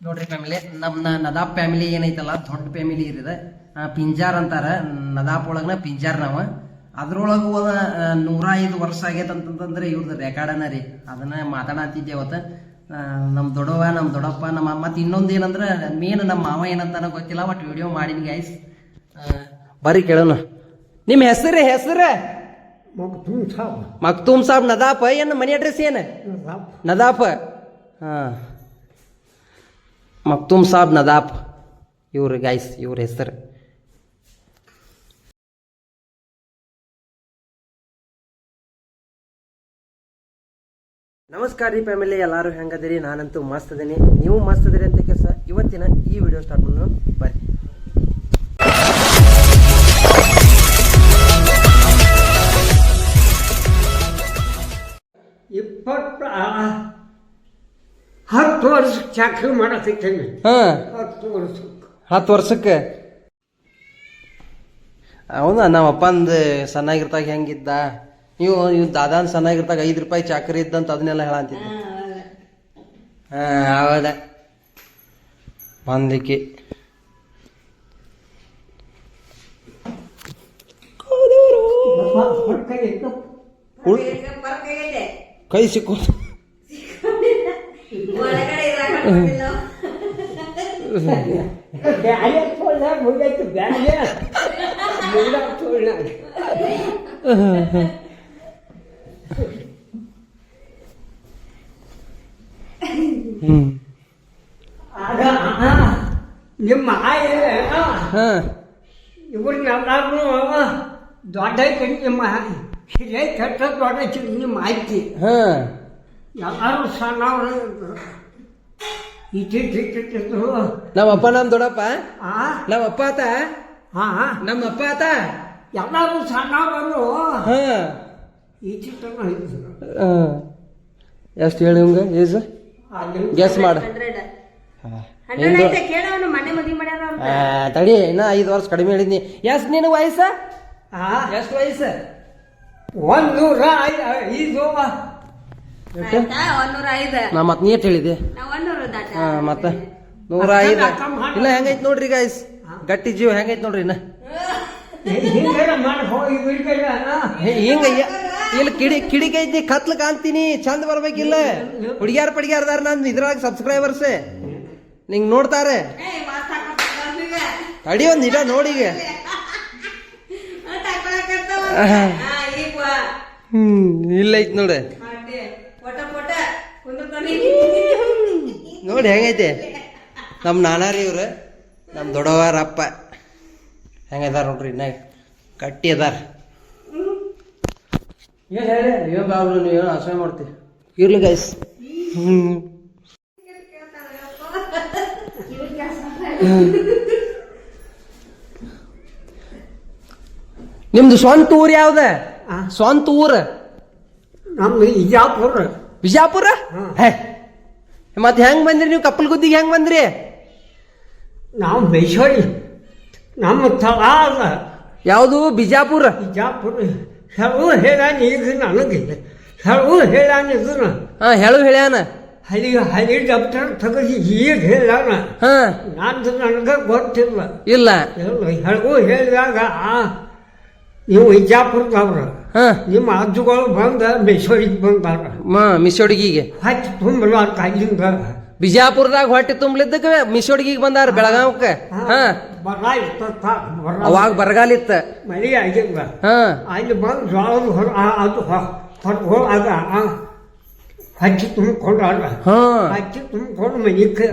ನೋಡ್ರಿ ಫ್ಯಾಮಿಲಿ ನಮ್ಮ ನದಾಬ್ ಫ್ಯಾಮಿಲಿ ಏನೈತಲ್ಲ ದೊಡ್ಡ ಫ್ಯಾಮಿಲಿ ಇದೆ ಪಿಂಜಾರ್ ಅಂತಾರೆ ನದಾಬ್ ಒಳಗನ ಪಿಂಜಾರ್ ನಾವು. ಅದ್ರೊಳಗೆ ಹೋದ ನೂರ ಐದು ವರ್ಷ ಆಗೈತೆ ಅಂತಂತಂದ್ರೆ ಇವ್ರದ್ದು ರೆಕಾರ್ಡನ ರೀ. ಅದನ್ನ ಮಾತಾಡತ್ತಿದ್ದೆ ಅವತ್ತು. ನಮ್ಮ ದೊಡ್ಡವ ನಮ್ಮ ದೊಡ್ಡಪ್ಪ ನಮ್ಮ ಮತ್ತೆ ಇನ್ನೊಂದು ಏನಂದ್ರೆ ಮೇನ್ ನಮ್ಮ ಮಾವ ಏನಂತಾನ ಗೊತ್ತಿಲ್ಲ ಬಟ್ ವಿಡಿಯೋ ಮಾಡಿನ ಗೈಸ್ ಬರಿ ಕೇಳೋಣ. ನಿಮ್ಮ ಹೆಸರು ಹೆಸರು? ಮಕ್ತೂಮ್ ಸಾಬ್. ನದಾಪ ಏನು ಮನೆ ಅಡ್ರೆಸ್ ಏನು? ನದಾಪ ಹಾಂ ಮಕ್ತೂಮ್ ಸಾಬ್ ನದಾಪ್ ಇವ್ರ ಗೈಸ್ ಇವ್ರ ಹೆಸರು. ನಮಸ್ಕಾರ ರೀ ಫ್ಯಾಮಿಲಿ ಎಲ್ಲರೂ ಹೆಂಗದಿರಿ ನಾನಂತೂ ಮಸ್ತ್ ಅದೀನಿ. ನೀವು ಮಸ್ತ್ ಅದೀರಿ ಅಂತ ಕೆಲಸ ಇವತ್ತಿನ ಈ ವಿಡಿಯೋ ಸ್ಟಾರ್ಟ್ ಮಾಡೋಣ. ಬರ್ರಿ. ಇಪ್ಪತ್ತ ಹತ್ತು ವರ್ಷ ಚಾಕ್ರಿ ಮಾಡಕತ್ತೇನೆ. ಹಾಂ. ಹತ್ತು ವರ್ಷ ಹತ್ತು ವರ್ಷಕ್ಕೆ? ಹೌದಾ ನಮ್ಮ ಅಪ್ಪಂದು ಸಣ್ಣಾಗಿರ್ತಾಗ ಹೆಂಗಿದ್ದ? ನೀವು ನೀವು ದಾದಾನ್ ಸಣ್ಣಾಗಿರ್ತಾಗ ಐದು ರೂಪಾಯಿ ಚಾಕರಿ ಇದ್ದಂತ ಅದನ್ನೆಲ್ಲ ಹೇಳಂತಿದ್ದ ಹಾಂ ಹೌದ. ಬಂದಿಕ್ಕೆ ಹೊಟ್ಟೆ ಇತ್ತು ಉಳ್- ಕೈ ಸಿಕ್ಕು ಬ್ಯಾಳೆ ತೋಳ್ನ ಮುಗಿತು ಬ್ಯಾಳೆ ಮುಗಿದ ತೋಳ್ನ ಹ್ಮ್ ಆಗ ಆ, ನಿಮ್ಮ ಆಯ ಹಾ ಇವ್ರನ್ನೆಲ್ಲರೂ ದೊಡ್ಡ ಐತೆ ನಿಮ್ಮ ಹಿರಿಯ ಕೆಟ್ಟ ದೊಡ್ಡ ಐತಿ ನಿಮ್ಮ ಆಯ್ತಿ ಹಾ ಎಲ್ಲರೂ ಸಣ್ಣವರು ಇಟ್ಟಿಟ್ಟಿಟ್ಟಿದ್ರು ನಮ್ಮ ಅಪ್ಪ ನಮ್ಮ ದೊಡ್ಡಪ್ಪ? ಆ? ನಮ್ಮ ಅಪ್ಪ ಆತ? ಹಾ ನಮ್ಮ ಅಪ್ಪ ಆತ? ಎಲ್ಲರೂ ಸಣ್ಣವರು ಹಾ. ಇಟ್ಟಿಟ್ಟು ಇದ್ರು ಎಷ್ಟು ಹೇಳಿ ಹಂಗ. ಏಜ್ ಗೆಸ್ ಮಾಡ ತಡಿ ಇನ್ನ ಐದು ವರ್ಷ ಕಡಿಮೆ ಹೇಳಿದ್ನಿ. ಎಷ್ಟ್ ನಿನ್ ವಯಸ್ಸ? ಆ. ಎಷ್ಟು ವಯಸ್ಸ? ಒಂದು ನೂರ ಐದು. ನಾ ಮತ್ ನೀ ಎಷ್ಟ್ ಹೇಳಿದೆ? ಹಾ ಮತ್ತ ನೂರ ಐದು. ಇಲ್ಲ ಹೆಂಗೈತ್ ನೋಡ್ರಿ ಗಾಯ್ಸ್ ಗಟ್ಟಿ ಜೀವ ಹೆಂಗೈತ್ ನೋಡ್ರಿ ಇನ್ನ? ಹಿಂಗಾರ ಮಾಡಿ ಹೋಗಿ ಬಿಡ್ಬೇಡ ಹೇ- ಹಿಂಗ ಇಲ್ಲಿ ಕಿಡಿ ಕಿಡಿಗೈತಿ ಐತಿ ಕತ್ಲ ಕಾಣ್ತೀನಿ. ಚಂದ ಬರ್ಬೇಕಿಲ್ಲ. ಹುಡುಗ್ಯಾರ ಪಡಿಗ್ಯಾರದಾರ ನನ್ ಇದ್ರಾಗ ಸಬ್ಸ್ಕ್ರೈಬರ್ಸ್ ನಿಂಗ್ ನೋಡ್ತಾರೆ. ಅಡಿ ಒಂದು ಹಾಕ್ಕೊತ ತಡಿ ಒಂದ್ ಇಡ ನೋಡಿ. ಹ್ಮ್ ಇಲ್ಲ ಐತ್ ನೋಡ ನೋಡಿ ಹೆಂಗೈತೆ. ನಮ್ಮ ನಾನಾರಿ ಇವ್ರು ನಮ್ಮ ದೊಡ್ಡವಾರ ಅಪ್ಪ ಹೆಂಗದಾರ ನೋಡ್ರಿ ಇನ್ನ ಕಟ್ಟಿ ಅದಾರ. ಏನು ಹೇಳಿ? ಏನು ಬಾಬ್ರು ನೀವು ಏನು ಅಸಹ್ಯ ಮಾಡ್ತಿ? ಇರ್ಲಿ ಗೈಸ್ ಹ್ಮ್. ನಿಮ್ದು ಸ್ವಂತ ಊರು ಯಾವ್ದ? ಆ. ಸ್ವಂತ ಊರ್. ನಮ್ದು ಇಜಾಪುರ ಬಿಜಾಪುರ. ಹೇ. ಮತ್ತೆ ಹೆಂಗ್ ಬಂದ್ರಿ ನೀವು? ಕಪ್ಪಲ್ ಗುದ್ದಿಗೆ ಹೆಂಗ್ ಬಂದ್ರಿ? ನಾವು ಮೈಸೂರಿ ನಮ್ಮ ಸ್ಥಳ ಅದ ಯಾವುದು? ಬಿಜಾಪುರ? ಇಜಾಪುರ ಹೇಳು ಹೇಳಾನ ಈಗ ನನಗೆ. ಹೆಳು ಹೇಳಾನ ಇದನ್ನ ಹಾ ಹೇಳು ಹೇಳ್ಯಾನ. ಹಳಿ ಹಳಿ ಡಾಕ್ಟರ್ ತಗದಿ ಈಗ ಹೇಳಾನ ಹಾ. ನಾನು ನನಗೆ ಗೊತ್ತಿಲ್ಲ. ಇಲ್ಲ. ಹೇಳು ಹೇಳಿದಾಗ ಆ ನೀವು ಇಜಾಪುರದವ್ರು ಹಾ ನಿಮ್ಮ ಅಜ್ಜುಗಳು ಬಂದ ಬೇಸೋಡಿಗೆ ಬಂದಾರ ಮ ಮಿಸೋಡ್ಗಿಗೆ ಹಚ್ಚಿ ತುಂಬಲಾರ ಕಾಲಿಂದ ಬಿಜಾಪುರದಾಗ ಹೊಟ್ಟೆ ತುಂಬಲಿದ್ದಕ್ಕೆ ಮಿಸೋಡ್ಗಿಗೆ ಬಂದಾರ ಬೆಳಗಾವಕ್ಕ ಹಾ ಬರ ಇರ್ತತ್ತ ಬರ ಅವಾಗ ಬರಗಾಲ ಇತ್ತ ಮಳಿ ಆಗಿಲ್ಲ ಹಾ ಅಲ್ಲಿ ಬಂದು ಜೋಳದ ಹೊರ ಆ- ಅದು ಹೊರಗೋಳಾಗ ಹಚ್ಚಿ ತುಂಬಿಕೊಂಡಾರ ಹಾ ಹಚ್ಚಿ ತುಂಬಿಕೊಂಡು ಮನಿ ಕ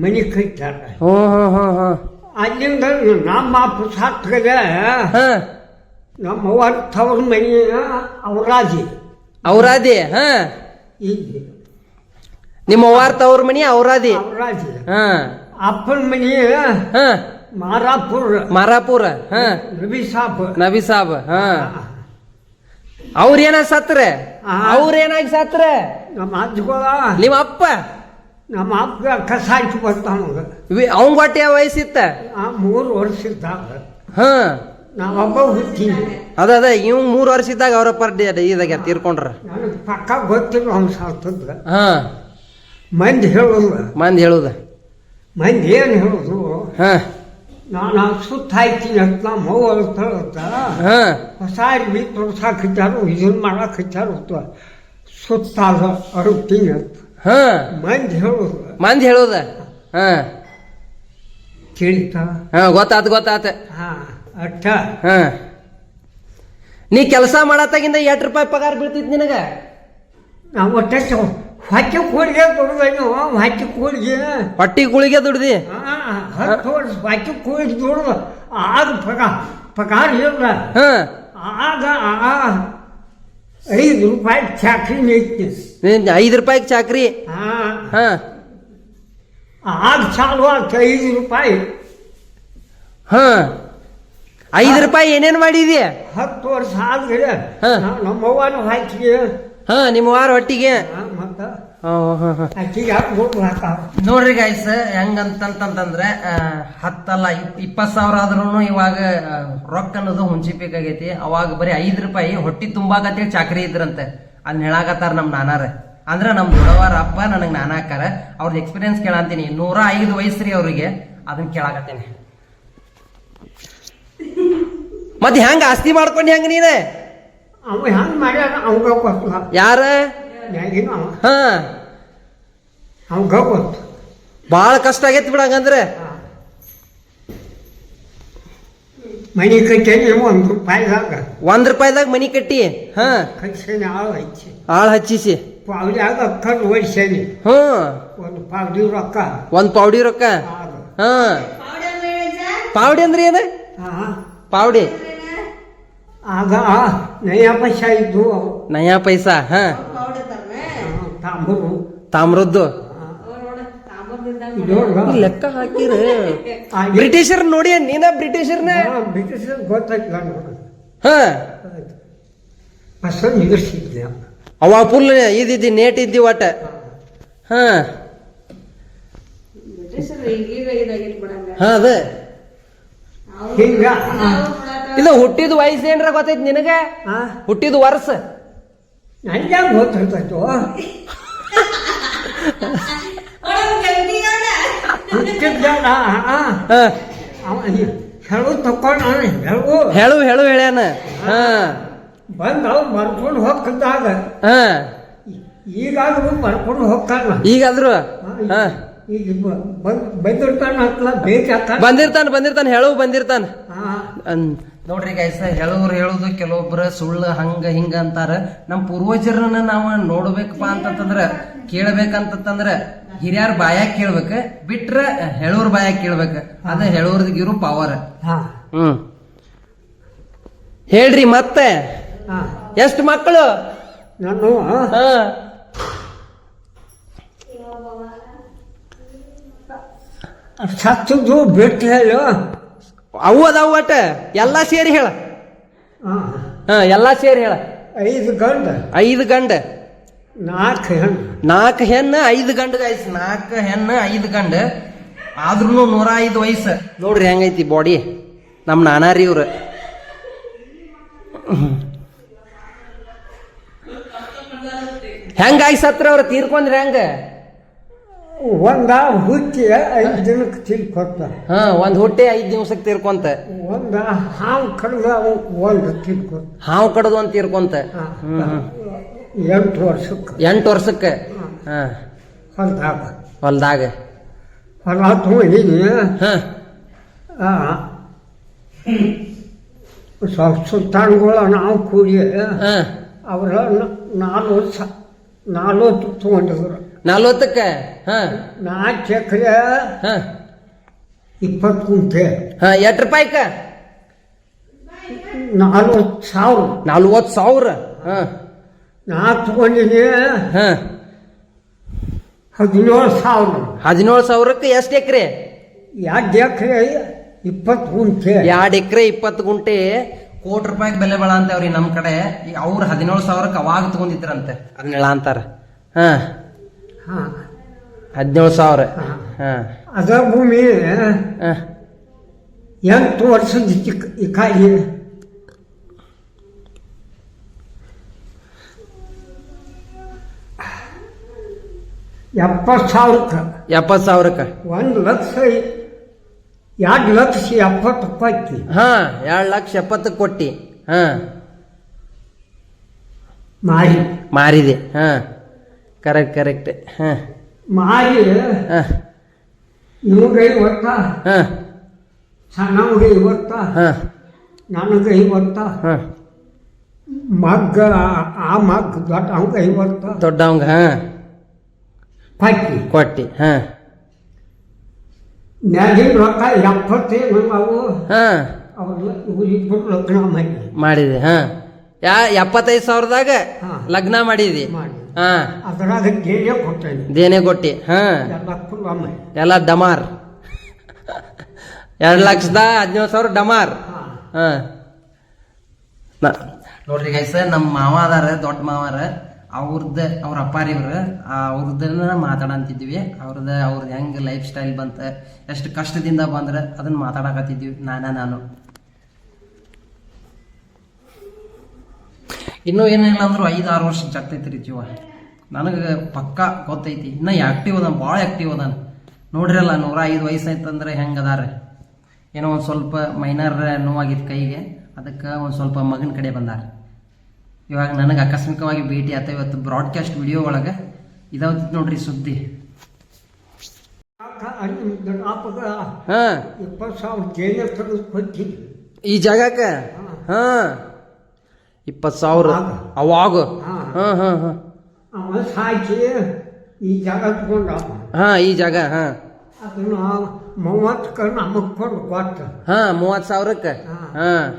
ಮನಿ ಕೈತಾರ ಹ್ಞೂ ಹ್ಞೂ ಹ್ಞೂ ಹ್ಞೂ ಅಲ್ಲಿಂದ ನಮ್ಮ ಪುಸ್ತಕದ ನಮ್ಮ ತವ್ರ ಮನಿ ಅವರಾಜಿ ಔರಾದಿ ಹಾ. ನಿಮ್ಮ ಅವ್ವಾರ ತವ್ರ ಮನಿ ಔರಾದಿ ಅವರಾಜಿ ಹಾ. ಅಪ್ಪನ ಮನಿ ಹಾ. ಮಾರಾಪುರ. ಮಾರಾಪುರ ಹಾ. ರವಿ ಸಾಬ್. ನಬಿ ಸಾಬ್ ಹಾ. ಅವ್ರೇನ ಸತ್ರ. ಅವ್ರೇನಾಗಿ ಸತ್ರ? ನಮ್ಮ ಅಜ್ಜಗಳ ನಿಮ್ಮ ಅಪ್ಪ? ನಮ್ಮ ಅಪ್ಪ ಕಸಾಯ್ತು ಬರ್ತಾವ ವಿ- ಅವಂಗ್ ಯಾವ ವಯಸ್ಸಿತ್ತ? ಆ ಮೂರು ವರ್ಷ ಇದ್ದಾಗ ಹಾ. ನಾವೊಬ್ಬ ಹುಟ್ಟಿದ್ವಿ ಅದ ಅದ ಇವ್ ಮೂರು ವರ್ಷ ಇದ್ದಾಗ ಅವ್ರ ಪರ್ ಇದಾಗ ತೀರ್ಕೊಂಡ್ರ. ನನಗೆ ಪಕ್ಕ ಗೊತ್ತಿಲ್ಲ ಅವ್ನು ಸಾಲ್ತದ ಹಾ. ಮಂದಿ ಹೇಳುದ ಮಂದಿ ಹೇಳುದ. ಮಂದಿ ಏನು ಹೇಳೋದು? ಹಾ. ನಾನು ಸುತ್ತ ಹಾಯ್ತೀನಿ ಅಂತ ನಮ್ಮ ಅವ್ವ ಹೇಳ್ತಾ ಹಾ. ಹೊಸ ಅರ್ಬಿ ತೋರ್ಸಾಕಿದ್ದಾರು ಇದನ್ನ ಮಾಡಾಕಿದ್ದಾರು ಸುತ್ತ ಅರುತ್ತೀನಿ ಅಂತ. ಹಾ. ಮಂದಿ ಹೇಳೋದು. ಮಂದಿ ಹೇಳೋದ. ಹಾ. ತಿಳಿತಾ ಹಾ ಗೊತ್ತಾತು ಗೊತ್ತಾತ. ಹಾ. ಅಟ್ಟ ಹಾ. ನೀ ಕೆಲಸ ಮಾಡತ್ತಾಗಿಂದ ಎಷ್ಟ್ ರೂಪಾಯಿ ಪಗಾರ ಬೀಳ್ತಿತ್ತು ನಿನಗ? ನಾವು ಒಟ್ಟೆ ಹೊಟ್ಟೆ ಕೂಡಿಗೆ ದುಡ್ದೇನು ಹೊಟ್ಟೆ ಕೂಡಿಗೆ. ಹೊಟ್ಟಿ ಗುಳಿಗೆ ದುಡ್ದಿ? ಹತ್ತು ವರ್ಷ ಹೊಟ್ಟೆ ಕೂಡಿಗೆ ದುಡ್ದು. ಆಗ ಪಗಾರ ಪಗಾರ ಇಲ್ಲ. ಹ. ಆಗ ಆ ಐದು ರೂಪಾಯಿ ಚಾಕ್ರಿ ಐತಿ ಐದು ಐದ್ ರೂಪಾಯಿಗೆ ಚಾಕ್ರಿ? ಹಾಂ ಹ. ಆಗ ಚಾಲು ಆಯ್ತು ಐದು ರೂಪಾಯಿ. ಹಾ. ಐದ್ ರೂಪಾಯಿ ಏನೇನ್ ಮಾಡಿದಿ ಹತ್ತು ವರ್ಷ ಆದ್ಮೇಲೆ ಹಾ. ನಮ್ಮವ್ವನ ಹಾಕಿಗೆ ಹಾ ನಿಮ್ಮ ವಾರ ಹೊಟ್ಟಿಗೆ ಮತ್ತ? ಹಾ, ಹಾ, ಹಾ. ಅಕ್ಕಿಗೆ ಹಾಕಿ ದುಡ್ಡು ಹಾಕಾವ ನೋಡ್ರಿ ಗೈಸ್ ಹೆಂಗಂತಂತಂದ್ರೆ ಹತ್ತಲ್ಲ ಇಪ್- ಇಪ್ಪತ್ ಸಾವಿರ ಆದ್ರೂ ಇವಾಗ ಆ, ರೊಕ್ಕ ಅನ್ನೋದು ಹುಂಚಿಬೇಕಾಗೈತಿ ಅವಾಗ ಬರೀ ಐದ್ ರೂಪಾಯಿ ಹೊಟ್ಟಿ ತುಂಬಾಕತ್ತೇಳಿ ಚಾಕ್ರಿ ಇದ್ರಂತೆ. ಅದನ್ನ ಹೇಳಾಕತ್ತಾರ ನಮ್ ನಾನಾರ. ಅಂದ್ರ ನಮ್ ದೊಡ್ಡವರ ಅಪ್ಪ ನನಗ್ ನಾನಾಕಾರ. ಅವ್ರದ್ದು ಎಕ್ಸ್ಪೀರಿಯನ್ಸ್ ಕೇಳಂತೀನಿ. ನೂರ ಐದು ವಯಸ್ಸ್ರಿ ಅವ್ರಿಗೆ. ಅದನ್ನ ಕೇಳಾಕತ್ತೀನಿ. ಮತ್ ಹೆಂಗ ಆಸ್ತಿ ಮಾಡ್ಕೊಂಡು ಹೆಂಗ ನೀನ? ಅವ ಹೆಂಗ್ ಮಾಡ್ಯಾರ ಅವಂಗ ಗೊತ್ತು ಯಾರ? ಹೆಂಗಿನ ಅವ. ಹಾ. ಅವಂಗ ಗೊತ್ತು. ಬಾಳ ಕಷ್ಟ ಆಗೈತಿ ಬಿಡ ಹಂಗಂದ್ರೆ. ಮನೆ ಕಟ್ಟಿ ಒಂದು ರೂಪಾಯಿದಾಗ. ಒಂದ್ ರೂಪಾಯಿದಾಗ ಮನಿ ಕಟ್ಟಿ? ಹಾ. ಹಚ್ಚಿ ಆಳು ಹಚ್ಚಿಸಿ. ಪಾವಡಿಯಾಗ ಅಕ್ಕನ್ ಓಡಿಸೇನಿ ಹ್ಮ್ ಒಂದು ಪಾವಡಿ ರೊಕ್ಕ. ಒಂದು ಪಾವಡಿ ರೊಕ್ಕ? ಹ. ಹಾ ಪಾವಡಿ ಅಂದ್ರೆ ಏನು? ಹಾ. ಪಾವಡಿ. ಆಗ ನಯ ಪೈಸ ಇದ್ದು ನಯಾ ಪೈಸಾ ಹಾ. ತಾಂಬೂರು ತಾಮ್ರದ್ದು. ಲೆಕ್ಕ ಹಾಕಿರ. ಬ್ರಿಟಿಷರ್ ನೋಡಿ ನೀನ ಬ್ರಿಟಿಷರ್ನ? ಬ್ರಿಟಿಷರ್ ಗೊತ್ತಾಗಿಲ್ಲ ನೋಡು. ಹಾ. ಬಸ್ ನಿಗರ್ಸಿದ್ದೆ. ಅವ ಫುಲ್ ಇದ್ದಿದ್ದಿ ನೇಟ್ ಇದ್ದಿ ಒಟ್ಟ. ಹಾ. ಹಾ. ಅದ. ಹಿಂಗ. ಇದು ಹುಟ್ಟಿದ ವಯಸ್ಸು ಏನ್ರ ಗೊತ್ತೈತಿ ನಿನಗೆ? ಹುಟ್ಟಿದ ವರ್ಷ. ನನಗೆ ಗೊತ್ತಿರ್ತೈತೋ ಹುಟ್ಟಿದ್ದ ಹಾ. ಹೇಳು ಹೇಳು. ಹೇಳು ಹೇಳು ಹೇಳ್ಯಾನ. ಹ. ಬಂದ ಅವ್ರು ಮರ್ಕೊಂಡು ಹೋಗ್ತಿದ್ದಾಗ ಹ. ಈಗಾದ್ರೂ ಮರ್ಕೊಂಡು ಹೋಗ್ತಾನ. ಈಗಾದ್ರು? ಹಾ. ಈಗ ಬಂದ್ ಬಂದಿರ್ತಾನ ಬಂದಿರ್ತಾನ ಬಂದಿರ್ತಾನ ಹೇಳು ಬಂದಿರ್ತಾನ. ನೋಡ್ರಿ ಗೈಸ್ ಹೇಳೋರು ಹೇಳೋದು ಕೆಲವೊಬ್ರು ಸುಳ್ಳು ಹಂಗ ಹಿಂಗ ಅಂತಾರ. ನಮ್ಮ ಪೂರ್ವಜರನ್ನ ನಾವು ನೋಡ್ಬೇಕಪ್ಪ ಅಂತಂದ್ರ ಕೇಳ್ಬೇಕಂತಂದ್ರ ಹಿರಿಯರ್ ಬಾಯಾಗ ಕೇಳ್ಬೇಕ ಬಿಟ್ರ ಹೇಳೋರ್ ಬಾಯಾಗ ಕೇಳ್ಬೇಕ. ಅದ ಹೇಳೋರ್ದಿಗಿರೋ ಪವರ್ ಹಾ. ಹ್ಮ್. ಹೇಳ್ರಿ ಮತ್ತೆ. ಹಾ. ಎಷ್ಟು ಮಕ್ಕಳು ಸತ್ತದ್ದು ಬಿಟ್ಟು ಹೇಳು. ಅವು ಅದಾವ ಒಟ್ಟ. ಎಲ್ಲ ಸೇರಿ ಹೇಳ. ಹಾ ಎಲ್ಲ ಸೇರಿ ಹೇಳ. ಐದು ಗಂಡ. ಐದು ಗಂಡ. ನಾಲ್ಕು ಹೆಣ್ಣು. ನಾಲ್ಕು ಹೆಣ್ಣು ಐದು ಗಂಡ ಗಾಯ್ಸ್ ನಾಲ್ಕು ಹೆಣ್ಣು ಐದು ಗಂಡ. ಆದ್ರೂ ನೂರ ಐದು ವಯಸ್ಸು. ನೋಡ್ರಿ ಹೆಂಗೈತಿ ಬಾಡಿ ನಮ್ಮ ನಾನಾರಿ ಇವ್ರು. ಹೆಂಗಾಗಿ ಸತ್ರ ಅವ್ರು ತೀರ್ಕೊಂಡ್ರಿ ಹೆಂಗ? ಒಂದ ಹುಟ್ಟಿ ಐದು ದಿನಕ್ಕೆ ತಿಳ್ಕೊತ ಹಾ ಒಂದ್ ಹೊಟ್ಟೆ ಐದ್ ದಿವ್ಸಕ್ಕೆ ತೀರ್ಕೊಂತ. ಒಂದ ಹಾವು ಕಡ್ದ ಒಂದು ತಿಳ್ಕೊತ ಹಾವು ಕಡದು ಅಂತ ತೀರ್ಕೊಂತ. ಎಂಟು ವರ್ಷಕ್ಕೆ. ಎಂಟು ವರ್ಷಕ್ಕೆ? ಹಾ. ಹೊಲ್ದಾಗ. ಹೊಲ್ದಾಗ. ಹೊಲ ತೊಗೊಂಡಿನಿ. ಹಾ. ಸುಲ್ತಾನ್ಗಳ ನಾವು ಕೂಡಿ ಹಾ. ಅವರ ನಾಲ್ವತ್ತು ನಾಲ್ವತ್ತು ತೊಗೊಂಡಿದ್ರು. ನಲ್ವತ್ತಕ್ಕೆ? ಹಾ. ನಾಲ್ಕು ಎಕರೆ ಹಾ. ಇಪ್ಪತ್ತು ಕುಂಟೆ ಹಾ ಎಷ್ಟು ರೂಪಾಯಿಕ? ನಾಲ್ವತ್ತು ಸಾವಿರ. ನಲ್ವತ್ತು ಸಾವಿರ? ಹಾ. ನಾಲ್ಕು ತಗೊಂಡಿನಿ ಹಾ. ಹದಿನೇಳು ಸಾವಿರ. ಹದಿನೇಳು ಸಾವಿರಕ್ಕೆ ಎಷ್ಟು ಎಕರೆ? ಎರಡು ಎಕರೆ ಇಪ್ಪತ್ತು ಗುಂಟೆ ಎರಡು ಎಕರೆ ಇಪ್ಪತ್ತು ಗುಂಟೆ ಕೋಟಿ ರೂಪಾಯಿಗೆ ಬೆಲೆ ಬಾಳ ಅಂತೇವ್ರಿ ನಮ್ಮ ಕಡೆ. ಈಗ ಅವ್ರು ಹದಿನೇಳು ಸಾವಿರಕ್ಕೆ ಅವಾಗ ತಗೊಂಡಿದ್ರಂತೆ. ಅದನ್ನೆಲ್ಲ ಅಂತಾರ. ಹಾಂ. ಹದಿನೇಳು ಸಾವಿರ. ಹಾಂ. ಅದ ಭೂಮಿ ಎಂಟು ವರ್ಷದ ಚಿಕ್ಕ ಇಕ್ಕಾಗಿ ಎಪ್ಪತ್ತು ಸಾವಿರಕ್ಕೆ. ಎಪ್ಪತ್ತು ಸಾವಿರಕ್ಕೆ. ಒಂದು ಲಕ್ಷ ಎರಡು ಲಕ್ಷ ಎಪ್ಪತ್ತು ರೂಪಾಯಿ ಹಾಂ ಎರಡು ಲಕ್ಷ ಎಪ್ಪತ್ತಕ್ಕೆ ಕೊಟ್ಟಿ. ಹಾಂ. ಮಾರಿ. ಮಾರಿದೆ. ಹಾ. ಕರೆಕ್ಟ್ ಕರೆಕ್ಟ್ ಹಾಂ. ಮಾರಿ ಹಾಂ. ಐವತ್ತ ಹಾ. ಸಣ್ಣವ್ಗೆ ಹಾಂ. ಹಾ ನನಗೆ ಐವತ್ತ ಹಾ. ಮಗ್ಗ ಆ ಮಗ್ಗ ದೊಡ್ಡ ಅವಂಗ ಕೈ ದೊಡ್ಡವಂಗ ಹಾ. ಪಕ್ಕಿ ಕೊಟ್ಟಿ ಹಾ. ನೆಲಿನ ರೊಕ್ಕ ಎಪ್ಪತ್ತೇನು ಅವು. ಹಾಂ. ಲಗ್ನ ಮಾಡಿ ಮಾಡಿದೆ ಹಾ. ಯಾ ಎಪ್ಪತ್ತೈದು ಸಾವಿರದಾಗ. ಲಗ್ನ ಮಾಡಿದಿ ಮಾಡಿ. ಹಾ. ಅದ್ರಾಗ ಕೊಟ್ಟೇನೆ ದೇನೆ ಕೊಟ್ಟಿ ಹಾ. ಎಲ್ಲ ಫುಲ್ ಅಮ್ಮ ಎಲ್ಲ ಡಮಾರ್. ಎರಡು ಲಕ್ಷದ ಹದಿನೇಳು ಸಾವಿರ ಡಮಾರ್. ಹಾಂ. ಹಾ. ನ- ನೋಡ್ರಿ ಗೈಸ್ ನಮ್ಮ ಮಾವ ಅದಾರ ದೊಡ್ಡ ಮಾವಾರ ಅವ್ರದ್ದು ಅವ್ರ ಅಪ್ಪಾರಿ ಇವ್ರ ಅವ್ರದ್ದನ್ನ ಮಾತಾಡಂತಿದ್ವಿ. ಅವ್ರದ್ದು ಅವ್ರದ್ದು ಹೆಂಗೆ ಲೈಫ್ ಸ್ಟೈಲ್ ಬಂತ ಎಷ್ಟು ಕಷ್ಟದಿಂದ ಬಂದ್ರೆ ಅದನ್ನ ಮಾತಾಡಕತ್ತಿದ್ವಿ ನಾನ ನಾನು. ಇನ್ನೂ ಏನಿಲ್ಲ ಅಂದ್ರು ಐದು ಆರು ವರ್ಷ ಜಗ್ತೈತಿ ರೀ ಜೀವ. ನನಗೆ ಪಕ್ಕಾ ಗೊತ್ತೈತಿ. ಇನ್ನ ಆಕ್ಟಿವ್ ಅದಾನ ಭಾಳ ಆಕ್ಟಿವ್ ಅದಾನ. ನೋಡ್ರಲ್ಲ ನೂರ ಐದು ವಯಸ್ಸು ಆಯ್ತಂದ್ರೆ ಹೆಂಗೆ ಅದಾರ ಏನೋ ಒಂದು ಸ್ವಲ್ಪ ಮೈನರ್ ನೋವಾಗಿತ್ತು ಕೈಗೆ ಅದಕ್ಕೆ ಒಂದು ಸ್ವಲ್ಪ ಮಗನ ಕಡೆ ಬಂದಾರ ಇವಾಗ ನನಗೆ ಆಕಸ್ಮಿಕವಾಗಿ ಭೇಟಿ ಆತ ಇವತ್ತು ಬ್ರಾಡ್ಕಾಸ್ಟ್ ವಿಡಿಯೋ ಒಳಗೆ. ಇದಾವತ್ತು ನೋಡ್ರಿ ಸುದ್ದಿ. ಹಾಂ. ಈ ಜಾಗಕ್ಕೆ? ಹಾಂ. ಇಪ್ಪತ್ತು ಸಾವಿರ ಅವಾಗ? ಹಾಂ. ಹಾಂ ಹಾಂ ಹಾಂ. ಅವ ಈ ಜಾಗ ತಗೊಂಡ. ಹಾ ಈ ಜಾಗ ಹಾ. ಅದನ್ನ ಮೂವತ್ತು ನಮಗೆ ಕೊಂಡು ಕೊಟ್ಟ. ಹಾಂ ಮೂವತ್ತು ಸಾವಿರಕ್ಕೆ? ಹಾ.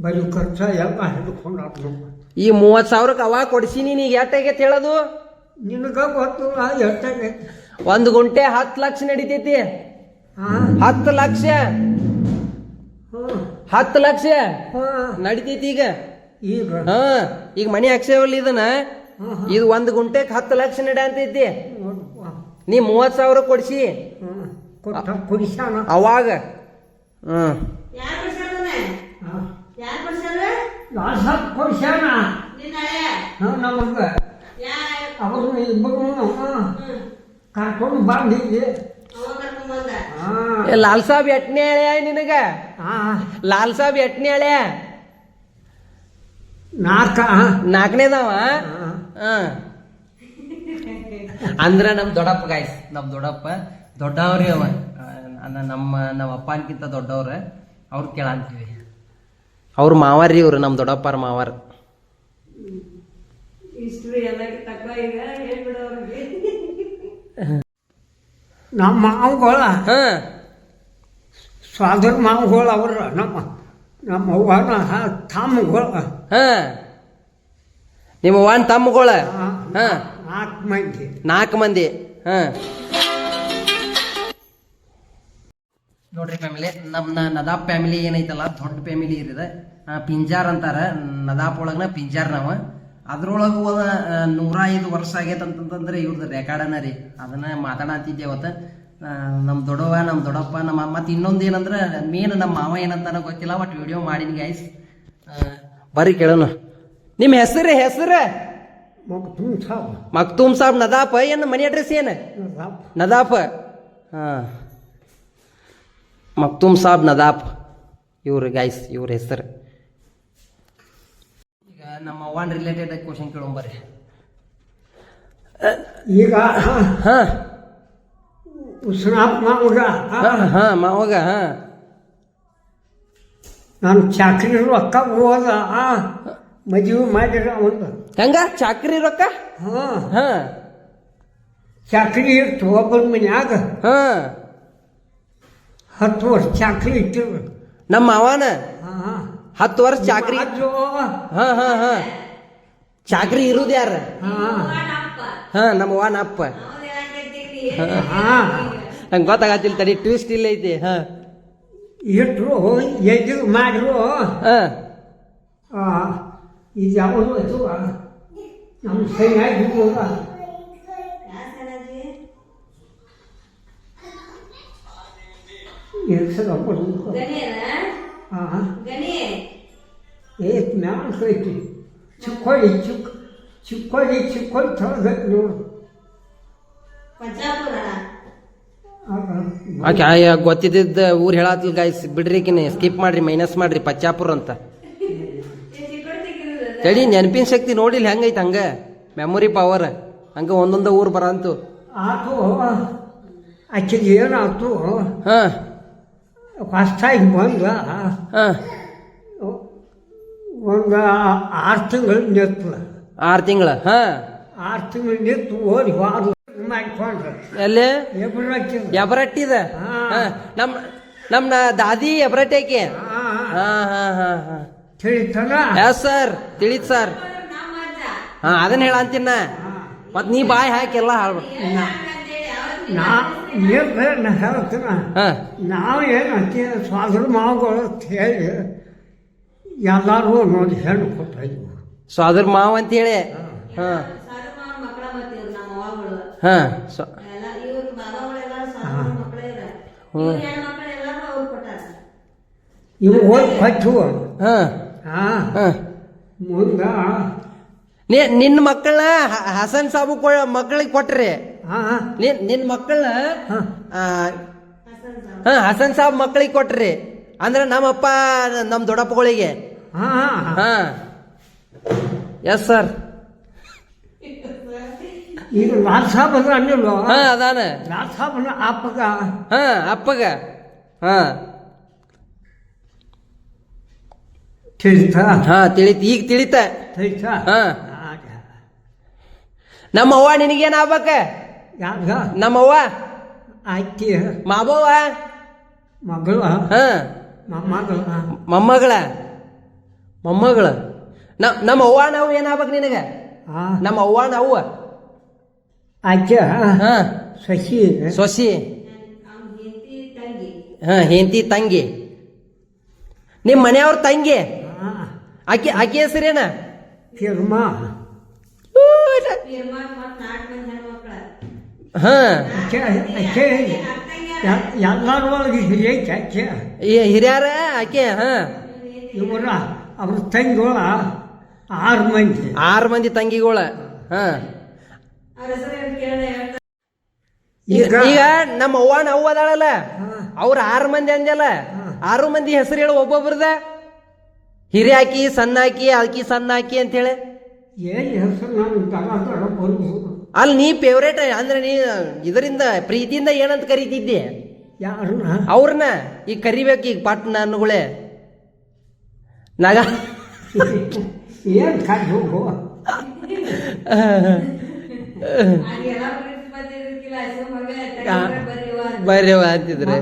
ಬರೀ ಖರ್ಚು ಎಲ್ಲ ಹಿಡ್ಕೊಂಡು ಈ ಮೂವತ್ತು ಸಾವಿರಕ್ಕೆ ಅವಾಗ ಕೊಡಿಸಿ ನೀನು ಈಗ ಎಷ್ಟಾಗೈತೆ ಹೇಳೋದು? ನಿನಗ ಗೊತ್ತು ಎಷ್ಟಾಗೈತೆ ಒಂದು ಗುಂಟೆ ಹತ್ತು ಲಕ್ಷ ನಡಿತೈತಿ. ಹಾಂ. ಹತ್ತು ಲಕ್ಷ. ಹತ್ತು ಲಕ್ಷ ಹಾಂ. ನಡಿತೈತಿ ಈಗ. ಈಗ? ಹಾ ಈಗ ಮನಿ ಹಾಕ್ಸೇವಲ್ಲ ಇದನ್ನ. ಇದು ಒಂದು ಗುಂಟೆಗೆ ಹತ್ತು ಲಕ್ಷ ನಡೆ ಅಂತ ಇದ್ದಿ. ನೀ ಮೂವತ್ತು ಸಾವಿರ ಕೊಡಿಸಿ. ಅವಾಗ ಹ್ಮ್ ಕರ್ಕೊಂಡು ಬಂದಿದ್ದೆ ಲಾಲ್ ಸಾಬ್ ಎಟ್ನೇ ಹಳೆಯ ನಿನಗ? ಹಾಂ. ಲಾಲ್ ಸಾಬ್ ಎಟ್ನೇ ಹಳೆಯ ನಾಲ್ಕ ನಾಲ್ಕನೇದವ? ಅಂದ್ರ ನಮ್ ದೊಡ್ಡಪ್ಪ ಗಾಯ್ಸ್ ನಮ್ ದೊಡ್ಡಪ್ಪ ದೊಡ್ಡವ್ರಿ ಅವ. ನಮ್ಮ ನಮ್ಮ ಅಪ್ಪನ್ಕಿಂತ ದೊಡ್ಡವ್ರ. ಅವ್ರ ಕೇಳಂತೀವಿ ಅವ್ರ ಮಾವಾರ್ರಿ ಇವ್ರು ನಮ್ ದೊಡ್ಡಪ್ಪರ ಮಾವಾರ. ನಮ್ಮ ಮಾವುಗಳ? ಹಾ. ಸ್ವಾದರ ಮಾವುಗಳು ಅವ್ರ ನಮ್ಮ ನಮ್ಮ ಅವ್ವನ ತಮ್ಮಗಳು. ಹಾ. ನಿಮ್ಮ ಒನ್ ತಮ್ಮಗಳ? ಹಾ. ನಾಲ್ಕು ಮಂದಿ. ನಾಲ್ಕು ಮಂದಿ. ಹಾ. ನೋಡ್ರಿ ಫ್ಯಾಮಿಲಿ ನಮ್ಮ ನದಾಪ್ ಫ್ಯಾಮಿಲಿ ಏನೈತಲ್ಲ ದೊಡ್ಡ ಫ್ಯಾಮಿಲಿ ಇರಿದೆ ಪಿಂಜಾರ್ ಅಂತಾರ ನದಾಪ್ ಒಳಗನ ಪಿಂಜಾರ್ ನಾವ. ಅದ್ರೊಳಗ ಹೋದ ನೂರ ಐದು ವರ್ಷ ಆಗೈತೆ ಅಂತಂದ್ರೆ ಇವ್ರದ್ದು ರೆಕಾರ್ಡನ ರೀ. ಅದನ್ನ ಮಾತಾಡತ್ತಿದ್ದೆ ಅವತ್ತ. ನಮ್ಮ ನಮ್ ದೊಡ್ಡವ ನಮ್ಮ ದೊಡ್ಡಪ್ಪ ನಮ್ಮ ಮತ್ತೆ ಇನ್ನೊಂದು ಏನಂದ್ರೆ ಮೇನ್ ನಮ್ಮ ಮಾವ ಏನಂತಾನೋ ಗೊತ್ತಿಲ್ಲ ಬಟ್ ವಿಡಿಯೋ ಮಾಡಿನಿ ಗೈಸ್ ಬರ್ರಿ ಕೇಳೋಣ. ನಿಮ್ಮ ಹೆಸರು ಹೆಸರು ಮಕ್ತುಮ್ ಸಾಬ್ ಮಕ್ತೂಮ್ ಸಾಬ್ ನದಾಪ್ ಏನು ಮನಿ ಅಡ್ರೆಸ್ ಏನು? ನದಾಫ್ ಹಾಂ. ಮಕ್ತೂಮ್ ಸಾಬ್ ನದಾಫ್ ಇವ್ರು ಗಾಯ್ಸ್ ಇವ್ರ ಹೆಸರು. ಈಗ ನಮ್ಮ ಅವ್ವನ ರಿಲೇಟೆಡ್ ಕ್ವಶನ್ ಕೇಳೋಂಬರ್ರಿ ಈಗ ಹಾಂ. ಉಸ್ನಾಪ್ ಮಾವಾಗ ಹಾಂ. ಹಾಂ ಮಾವಾಗ ಹಾ. ನಾನು ಚಾಕ್ರಿ ರೊಕ್ಕ ಹೋದ ಮದುವೆ ಮಾಡಿರ ಒಂದು ಹೆಂಗ? ಚಾಕ್ರಿ ರೊಕ್ಕ? ಹಾ. ಹಾ. ಚಾಕ್ರಿ ಇತ್ತು ಒಬ್ಬರ ಮನ್ಯಾಗ. ಹಾ. ಹತ್ತು ವರ್ಷ ಚಾಕ್ರಿ ಇಟ್ಟಿರು ನಮ್ಮ ಮಾವನ? ಹಾಂ ಹತ್ತು ವರ್ಷ ಚಾಕ್ರಿ. ಹಾ ಹಾ ಹಾ. ಚಾಕ್ರಿ ಇರುದು ಯಾರ? ಹಾಂ. ಹಾ ನಮ್ಮ ಅವ್ವನ ಅಪ್ಪ. ಹಾಂ. ನಂಗೆ ಗೊತ್ತಾಗತ್ತಿಲ್ಲ ತಡಿ ಟ್ವಿಸ್ಟ್ ಇಲ್ಲ ಐತಿ. ಹಾ. ಇಟ್ರು ಎದ್ದು ಮಾಡಿರು. ಹಾ. ಇದು ಯಾವುದು ಅದು ನಮ್ಮ ಸರಿಯಾಗಿ ಹೋಗ ಎಲ್ಸದ ಗಣಿಯನ ಹಾಂ ಗಣಿ ಏತ್ ಮ್ಯಾಲ ಕೈತಿ ಚಿಕ್ಕೋಳಿ ಚಿಕ್ಕ ಚಿಕ್ಕೋಳಿ ಚಿಕ್ಕೋಳಿ ತೊಳೆದ ನೋಡು ಪಂಜಾಪುರ ಆಕೆ ಆಯ್ ಗೊತ್ತಿದ್ದ ಊರ್ ಹೇಳತ್ತಿಲ್ ಗಾಯ್ಸ್ ಬಿಡ್ರಿ ಕಿನಿ ಸ್ಕಿಪ್ ಮಾಡ್ರಿ ಮೈನಸ್ ಮಾಡ್ರಿ ಪಚ್ಚಾಪುರ ಅಂತ ತಡಿ ನೆನಪಿನ ಶಕ್ತಿ ನೋಡಿಲ್ಲ ಹೆಂಗೈತೆ ಹಂಗ? ಮೆಮೊರಿ ಪವರ್ ಹಂಗ ಒಂದೊಂದ ಊರು ಬರಂತು. ಆತು ಆಕ್ಚುಲಿ ಏನಾಯ್ತು ಹಾ. ಹೊಸ್ತಾಗಿ ಬಂದ. ಹಾ. ಒಂದು ಆರು ತಿಂಗಳು ನಿತ್ತು ಆರು ತಿಂಗಳ ಹಾ. ಆರು ತಿಂಗಳು ನಿತ್ತು ಓದಿ ವಾರ ಎಲ್ಲಿ? ಎಬರಟ್ಟಿದ. ನಮ್ಮ ನಮ್ ನಮ್ ದಾದಿ ಎಬರಟ್ಟಿ ಆಕೆ ಹಾ ಹಾ ಹಾ ಹಾ. ತಿಳಿತನ ಎಸ್ ಸರ್. ತಿಳಿತ್ ಸರ್. ಹಾ ಅದನ್ನ ಹೇಳಂತೀನ ನಾ ಮತ್ ನೀ ಬಾಯ್ ಹಾಕಿ ಎಲ್ಲ ನಾ ಹೇಳ್ತೀನ. ಹಾ. ನಾವು ಏನು ಅಂತೀವಿ ಸ್ವಾದ್ರ ಮಾವುಗಳು ಅಂತ ಹೇಳಿ ಎಲ್ಲರೂ ನೋಡಿ ಹೆಣ್ಣು ಕೊಟ್ಟಿದ್ವು ಸೊ ಅದ್ರ ಮಾವ ಅಂತ ಹೇಳಿ. ಹಾ. ಮಕ್ಕಳ ಮತ್ತಿವ್ರು ನಮ್ಮ ಅವ್ವಗಳು ಹಾ ಸೊ ಹ್ಮ್. ಇವು ಹೋಗಿ ಕೊಟ್ಟವು ಹಾ. ನಿನ್ನ ಮಕ್ಕಳನ್ನ ಹ- ಹಸನ್ ಸಾಬು ಮಕ್ಕಳಿಗೆ ಕೊಟ್ರಿ ಹಾಂ ನಿನ್ ನಿನ್ ಮಕ್ಕಳನ್ನ ಹಾಂ ಆ, ಹಾ ಹಸನ್ ಸಾಬ್ ಮಕ್ಕಳಿಗೆ ಕೊಟ್ರಿ ಅಂದ್ರೆ ನಮ್ಮಪ್ಪ ನಮ್ಮ ದೊಡ್ಡಪ್ಪಗಳಿಗೆ ಹಾಂ ಹಾ ಎಸ್ ಸರ್ ಈಗ ಲಾಲ್ ಸಾಬ್ ಅದ ಅನ್ನಿಲ್ವ ಹಾ ಅದಾನ ಲಾಲ್ ಸಾಬನ ಅಪ್ಪಗ ಹಾ ಅಪ್ಪಗ ಹಾ ತಿಳಿತ? ಹಾ ತಿಳಿತ್ ಈಗ ತಿಳಿತ. ತಿಳಿತ? ಹಾ. ನಮ್ಮ ಅವ್ವ ನಿನಗೇನ್ ಆಗ್ಬೇಕ? ಯಾಕ ನಮ್ಮ ಅವ್ವ? ಆಯ್ತಿ ಮಾಬವ್ವ ಮಗಳು? ಹಾ. ಮೊಮ್ಮಗಳು? ಮೊಮ್ಮಗಳ? ಮೊಮ್ಮಗಳ? ನಮ್ಮ ಅವ್ವ ನಾವು ಏನಾಗ್ಬೇಕು ನಿನಗ? ನಮ್ಮ ಅವ್ವ ನಾವು. ಆಕೆ ಸೊಸಿ? ಸಸಿ. ಹಾ ಹೆಂಡತಿ ತಂಗಿ. ನಿಮ್ಮ ಮನೆಯವ್ರ ತಂಗಿ? ಆಕೆ ಆಕೆ ಹೆಸರೇನ? ಹಾ. ಆಕೆ ಎಲ್ಲರ ಒಳಗೆ ಹಿರಿಯರ ಆಕೆ ಹಾ. ಇವರ ಅವ್ರ ತಂಗಿಗಳ ಆರು ಮಂದಿ. ಆರು ಮಂದಿ ತಂಗಿಗಳ ಹಾ. ಅವ್ರ ಹೆಸರು ಏನ್ ಈಗ ನಮ್ಮ ಅವ್ವ ನಾವು ಅದಾಳಲ್ಲ. ಅವ್ರ ಆರು ಮಂದಿ ಅಂದ್ಯಲ್ಲ? ಆರು ಮಂದಿ ಹೆಸರು ಹೇಳು ಒಬ್ಬೊಬ್ರದ ಹಿರಿ ಸಣ್ಣಾಕಿ ಸಣ್ಣ ಆಕಿ ಆಕಿ ಸಣ್ಣ ಆಕಿ ಅಂತ ಹೇಳಿ ಏನು ಹೆಸರು ನಾನು ದಡ ಅಲ್ಲಿ ನೀ ಫೇವ್ರೇಟ್ ಅಂದ್ರೆ ನೀ ಇದರಿಂದ ಪ್ರೀತಿಯಿಂದ ಏನಂತ ಕರಿತಿದ್ದೆ? ಅವ್ರನ್ನ ಈಗ ಕರಿಬೇಕು ಈಗ ಪಟ್ ನಾನುಗಳೇ ನಾಗ ಏನು ಕಾಯ್ದು ಹೋಗು ಅಂತಿದ್ರೆ.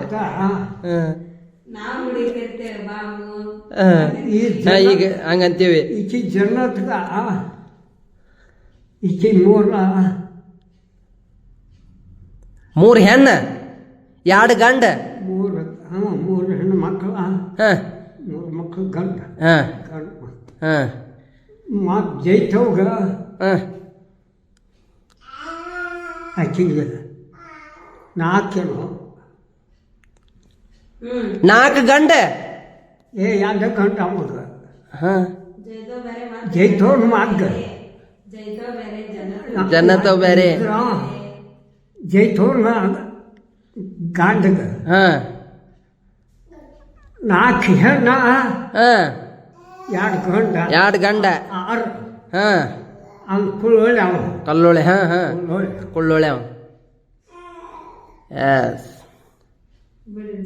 ಈ ಹಾ, ಈಗ ಹಂಗಂತೀವಿ. ಈಕಿ ಜನ್ನತ್ಗ ಈಕಿ ಮೂರ ಮೂರು ಹೆಣ್ಣ ಎರಡು ಗಂಡ. ಮೂರು ಹಾಂ ಮೂರು ಹೆಣ್ಣು ಮಕ್ಕಳ ಹಾಂ. ಮೂರು ಮಕ್ಕಳು ಗಂಡ. ಹಾಂ. ಗಂಡು ಮಾತು ಜೈತವ್ಗ. ಹಾಂ. ಆಕಿಗೆ ನಾಲ್ಕೇನು? ಹ್ಮ್ ನಾಲ್ಕು ಗಂಡ. ಏ ಎರಡು ಗಂಡ ಅವಾಗ ಹ ಜೈತೋ ಬೇರೆ ಮತ್ತ್ ಜೈತವ್ನ ಮಗ್ಗ ಜೈತೋ ಬೇರೆ ಜನ ಜನ್ನತ ಬೇರೆ ಜೈತವ್ನ ಗಂಡಗ ಹ ನಾಲ್ಕು ಹೆಣ್ಣ ಹ ಎರಡು ಗಂಡ ಎರಡು ಗಂಡ ಆರು ಹ ಅವ್ನು ಕುಳ್ಳೊಳ್ಳೆ ಅವ ಕಲ್ಲೋಳೆ ಹ ಹ ಕುಳ್ಳೊಳ್ಳೆ ಕೊಳ್ಳೋಳೆ ಅವ ಎಸ್ ಬಿಡಿ